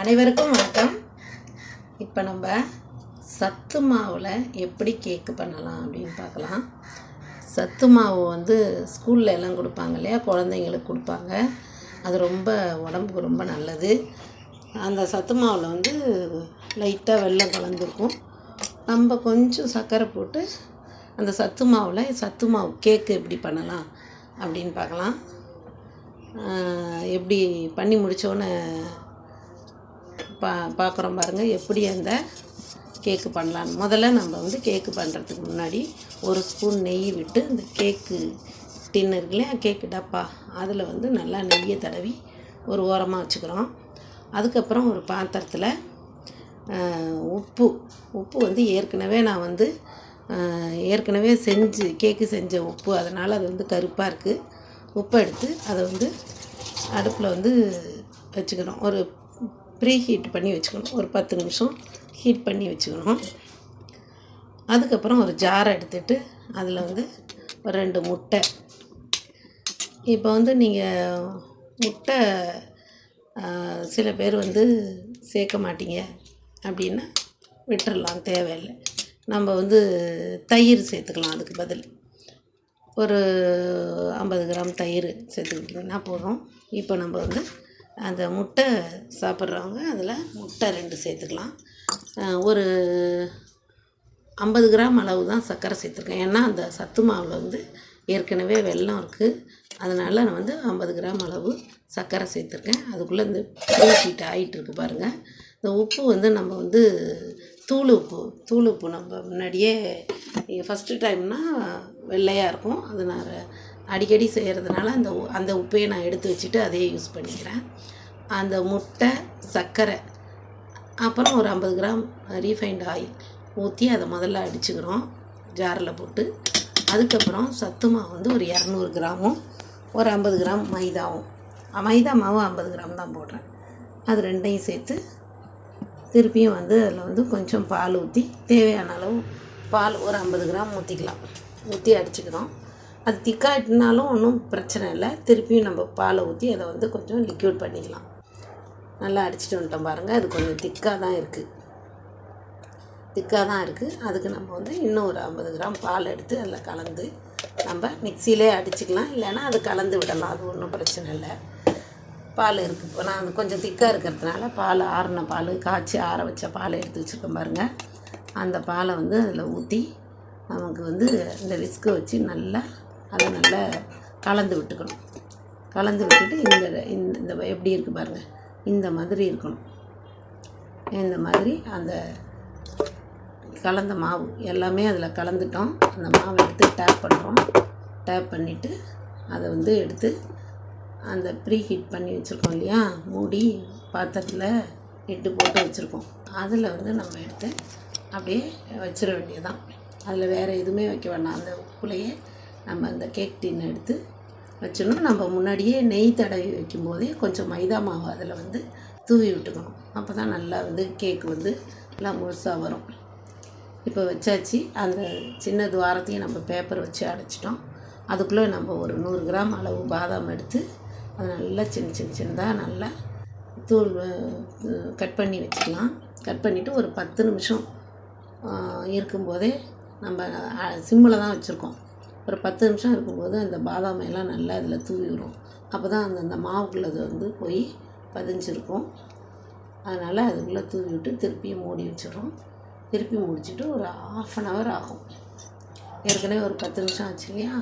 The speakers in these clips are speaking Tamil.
அனைவருக்கும் வணக்கம். இப்போ நம்ம சத்து மாவில் எப்படி கேக்கு பண்ணலாம் அப்படின்னு பார்க்கலாம். சத்து மாவு வந்து ஸ்கூலில் எல்லாம் கொடுப்பாங்க இல்லையா? குழந்தைங்களுக்கு கொடுப்பாங்க. அது ரொம்ப உடம்புக்கு ரொம்ப நல்லது. அந்த சத்து மாவில் வந்து லைட்டாக வெள்ளம் கலந்துருக்கும். நம்ம கொஞ்சம் சர்க்கரை போட்டு அந்த சத்து மாவில் சத்து மாவு கேக்கு எப்படி பண்ணலாம் அப்படின்னு பார்க்கலாம். எப்படி பண்ணி முடித்தோன்னே பா பார்க்குறோம் பாருங்கள் எப்படி அந்த கேக்கு பண்ணலாம் முதல்ல நம்ம வந்து கேக்கு பண்ணுறதுக்கு முன்னாடி ஒரு ஸ்பூன் நெய் விட்டு இந்த கேக்கு டின்னு இருக்கு இல்லையா? கேக்கு டப்பா. அதில் வந்து நல்லா நெய்யை தடவி ஒரு ஓரமாக வச்சுக்கிறோம். அதுக்கப்புறம் ஒரு பாத்திரத்தில் உப்பு. உப்பு வந்து ஏற்கனவே நான் வந்து ஏற்கனவே செஞ்சு கேக்கு செஞ்ச உப்பு. அதனால் அது வந்து கருப்பாக இருக்குது உப்பை எடுத்து அதை வந்து அடுப்பில் வந்து வச்சுக்கிறோம் ஒரு ப்ரீ ஹீட் பண்ணி வச்சுக்கணும். ஒரு பத்து நிமிஷம் ஹீட் பண்ணி வச்சுக்கணும். அதுக்கப்புறம் ஒரு ஜாரை எடுத்துட்டு அதில் வந்து ஒரு ரெண்டு முட்டை. இப்போ வந்து நீங்கள் முட்டை சில பேர் வந்து சேர்க்க மாட்டீங்க அப்படின்னா விட்டுறலாம் தேவையில்லை. நம்ம வந்து தயிர் சேர்த்துக்கலாம் அதுக்கு பதில். ஒரு ஐம்பது கிராம் தயிர் சேர்த்துக்கிட்டிங்கன்னா போதும். இப்போ நம்ம வந்து அந்த முட்டை சாப்பிட்றவங்க அதில் முட்டை ரெண்டு சேர்த்துக்கலாம். ஒரு ஐம்பது கிராம் அளவு தான் சர்க்கரை சேர்த்துருக்கேன். ஏன்னா அந்த சத்து மாவில் வந்து ஏற்கனவே வெள்ளம் இருக்குது அதனால் நான் வந்து ஐம்பது கிராம் அளவு சர்க்கரை சேர்த்துருக்கேன். அதுக்குள்ளே இந்த ஹீட் ஆகிட்டு இருக்கு பாருங்கள் இந்த உப்பு வந்து நம்ம வந்து தூள் உப்பு தூள் உப்பு நம்ம முன்னாடியே ஃபஸ்ட்டு டைம்னால் வெள்ளையாக இருக்கும். அது நான் அடிக்கடி செய்கிறதுனால அந்த உ- அந்த உப்பையை நான் எடுத்து வச்சுட்டு அதையே யூஸ் பண்ணிக்கிறேன். அந்த முட்டை சர்க்கரை அப்புறம் ஒரு ஐம்பது கிராம் ரீஃபைண்ட் ஆயில் ஊற்றி அதை முதல்ல அடிச்சுக்கிறோம் ஜாரில் போட்டு. அதுக்கப்புறம் சத்து மாவு வந்து ஒரு இரநூறு கிராமும் ஒரு ஐம்பது கிராம் மைதாவும். மைதா மாவு ஐம்பது கிராம் தான் போடுறேன். அது ரெண்டையும் சேர்த்து திருப்பியும் வந்து அதில் வந்து கொஞ்சம் பால் ஊற்றி தேவையான அளவு பால் ஒரு ஐம்பது கிராம் ஊற்றிக்கலாம் ஊற்றி அடிச்சுக்கிறோம். அது திக்காயிட்டுனாலும் ஒன்றும் பிரச்சனை இல்லை. திருப்பியும் நம்ம பாலை ஊற்றி அதை வந்து கொஞ்சம் லிக்யூட் பண்ணிக்கலாம். நல்லா அடிச்சிட்டு வந்துட்டோம் பாருங்கள் அது கொஞ்சம் திக்காக தான் இருக்குது திக்காக தான் இருக்குது அதுக்கு நம்ம வந்து இன்னும் ஒரு ஐம்பது கிராம் பால் எடுத்து அதில் கலந்து நம்ம மிக்சியிலே அடிச்சுக்கலாம். இல்லைன்னா அது கலந்து விடலாம். அது ஒன்றும் பிரச்சனை இல்லை. பால் இருக்குது இப்போ நான் கொஞ்சம் திக்காக இருக்கிறதுனால பால் ஆறின பால் காய்ச்சி ஆற வச்ச பாலை எடுத்து வச்சுருக்கேன் பாருங்கள் அந்த பாலை வந்து அதில் ஊற்றி நமக்கு வந்து இந்த விஸ்கை வச்சு நல்லா அதை நல்லா கலந்து விட்டுக்கணும். கலந்து விட்டுட்டு இந்த இந்த இந்த எப்படி இருக்குது பாருங்கள் இந்த மாதிரி இருக்கணும். இந்த மாதிரி அந்த கலந்த மாவு எல்லாமே அதில் கலந்துட்டோம். அந்த மாவை எடுத்து டேப் பண்ணுறோம் டேப் பண்ணிவிட்டு அதை வந்து எடுத்து அந்த ப்ரீ ஹீட் பண்ணி வச்சுருக்கோம் இல்லையா? மூடி பாத்திரத்தில் இட்டு போட்டு வச்சுருக்கோம். அதில் வந்து நம்ம எடுத்து அப்படியே வச்சிட வேண்டியதுதான். அதில் வேறு எதுவுமே வைக்க வேண்டாம். அந்த உப்புலையே நம்ம அந்த கேக் டின் எடுத்து வச்சிடணும். நம்ம முன்னாடியே நெய் தடவி வைக்கும்போதே கொஞ்சம் மைதா மாவு அதில் வந்து தூவி விட்டுக்கணும். அப்போ தான் நல்லா வந்து கேக் வந்து நல்லா முழுசாக வரும். இப்போ வச்சாச்சு. அந்த சின்ன துவாரத்தையும் நம்ம பேப்பர் வச்சு அடைச்சிட்டோம். அதுக்குள்ளே நம்ம ஒரு நூறு கிராம் அளவு பாதாம் எடுத்து அது நல்லா சின்ன சின்ன சின்னதாக நல்லா தூள் கட் பண்ணி வச்சுக்கலாம். கட் பண்ணிவிட்டு ஒரு பத்து நிமிஷம் இருக்கும்போதே நம்ம சிம்மில் தான் வச்சுருக்கோம். ஒரு பத்து நிமிஷம் இருக்கும்போது அந்த பாதாம் எல்லாம் நல்லா அதில் தூவி விடும். அப்போ தான் அந்த அந்த மாவுக்குள்ளது வந்து போய் பதிஞ்சிருக்கும். அதனால் அதுக்குள்ளே தூவி விட்டு திருப்பியும் மூடி வச்சிடுறோம். திருப்பி முடிச்சுட்டு ஒரு ஆஃப் அன் ஹவர் ஆகும். ஏற்கனவே ஒரு பத்து நிமிஷம் ஆச்சு இல்லையா?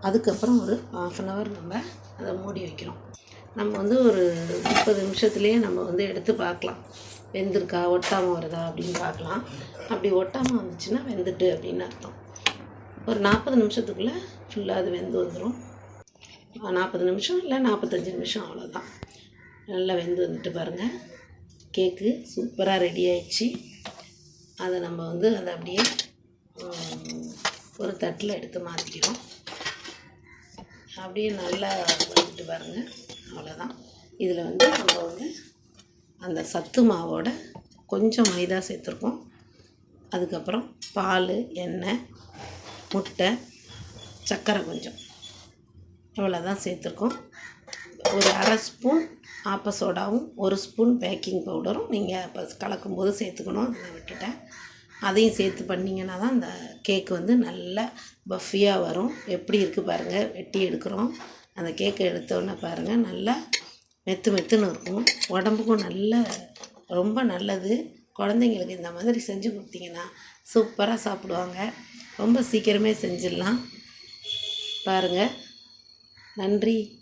அதுக்கப்புறம் ஒரு ஆஃப் அன் ஹவர் நம்ம அதை மூடி வைக்கிறோம். நம்ம வந்து ஒரு முப்பது நிமிஷத்துலேயே நம்ம வந்து எடுத்து பார்க்கலாம். வெந்திருக்கா? ஒட்டாமல் வருதா அப்படின்னு பார்க்கலாம். அப்படி ஒட்டாமல் வந்துச்சுன்னா வெந்துட்டு அப்படின்னு அர்த்தம். ஒரு நாற்பது நிமிஷத்துக்குள்ளே ஃபுல்லாக அது வெந்து வந்துடும் நாற்பது நிமிஷம் இல்லை நாற்பத்தஞ்சு நிமிஷம் அவ்வளோதான் நல்லா வெந்து வந்துட்டு பாருங்கள் கேக்கு சூப்பராக ரெடி ஆயிடுச்சு. அதை நம்ம வந்து அதை அப்படியே ஒரு தட்டில் எடுத்து மாற்றிக்கிறோம் அப்படியே நல்லா வந்துட்டு பாருங்கள் அவ்வளோதான் இதில் வந்து நம்ம வந்து அந்த சத்து மாவோட கொஞ்சம் மைதா சேர்த்துருக்கோம். அதுக்கப்புறம் பால் எண்ணெய் முட்டை சர்க்கரை கொஞ்சம். இவ்வளோ தான் சேர்த்துருக்கோம். ஒரு அரை ஸ்பூன் ஆப்ப சோடாவும் ஒரு ஸ்பூன் பேக்கிங் பவுடரும் நீங்கள் இப்போ கலக்கும்போது சேர்த்துக்கணும். அதை நான் விட்டுட்டேன். அதையும் சேர்த்து பண்ணிங்கன்னா தான் அந்த கேக் வந்து நல்லா பஃபியாக வரும். எப்படி இருக்குது பாருங்கள் வெட்டி எடுக்கிறோம். அந்த கேக்கை எடுத்தோன்னே பாருங்கள் நல்லா மெத்து மெத்துன்னு இருக்கும். உடம்புக்கும் நல்ல ரொம்ப நல்லது. குழந்தைங்களுக்கு இந்த மாதிரி செஞ்சு கொடுத்தீங்கன்னா சூப்பராக சாப்பிடுவாங்க. ரொம்ப சீக்கிரமே செஞ்சிடலாம். பாருங்கள் நன்றி.